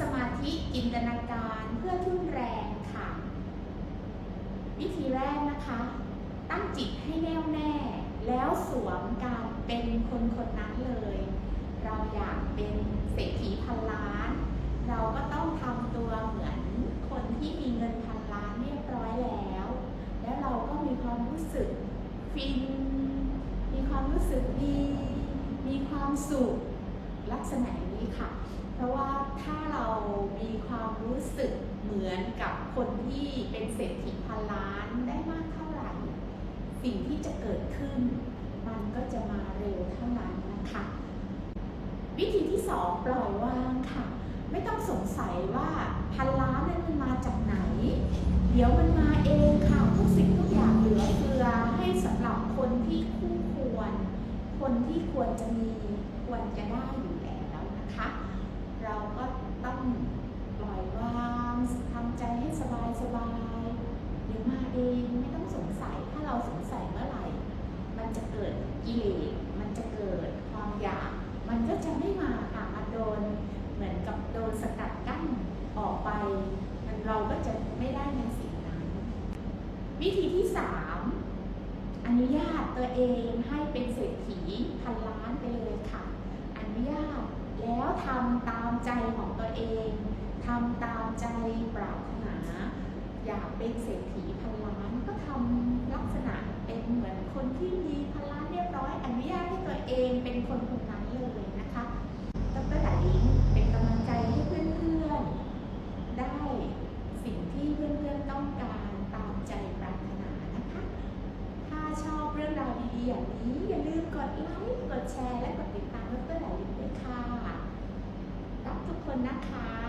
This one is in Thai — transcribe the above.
สมาธิจินตนาการเพื่อทุ่นแรงค่ะ วิธีแรกนะคะ ตั้งจิตให้แน่วแน่ แล้วสวมการเป็นคนคนนั้นเลย เราอยากเป็นเศรษฐีพันล้าน เราก็ต้องทำตัวเหมือนคนที่มีเงินพันล้านเรียบร้อยแล้ว แล้วเราก็มีความรู้สึกฟิน มีความรู้สึกดี มีความสุขลักษณะนี้ค่ะ เพราะว่า มีความรู้สึกเหมือนกับคนที่เป็นเศรษฐีพันล้านได้มากเท่าไหร่ สิ่งที่จะเกิดขึ้น มันก็จะมาเร็วเท่านั้นนะคะ วิธีที่สองปล่อยวางค่ะ ไม่ต้องสงสัยว่าพันล้านนั้นมันมาจากไหน เดี๋ยวมันมาเองค่ะทุกสิ่งทุกอย่างเหลือเฟือให้สำหรับคนที่คู่ควร คนที่ควรจะมีควรจะได้อยู่แล้วนะคะ เราก็ต้องปล่อยวางทำใจให้สบายสบายเดี๋ยวมาเองไม่ต้องสงสัยถ้าเราสงสัยเมื่อไหร่ มันจะเกิเลสมันจะเกิดความอยาก มันก็จะไม่มาค่ะมาโดนเหมือนกับโดนสกัดกั้นออกไป มันเราก็จะไม่ได้ในสิ่งนั้น วิธีที่สามอนุญาตตัวเองให้เป็นเศรษฐีพันล้านไปเลยค่ะ อนุญาตแล้วทำตามใจของตัวเองทำตามใจปรารถนา อยากเป็นเศรษฐีพันล้านก็ทำลักษณะเป็นเหมือนคนที่มีพันล้านเรียบร้อย อนุญาตให้ตัว เองเป็นคนคนนั้นเลยนะคะดรหลาลิงเป็นกำลังใจให้เพื่อนๆ ได้สิ่งที่เพื่อนๆต้องการตามใจปรารถนานะคะ ถ้าชอบเรื่องราวดีๆอย่างนี้ อย่าลืมกดไลค์ กดแชร์ และกดติดตามดรหลาลิงด้วยค่ะรักทุกคนนะคะ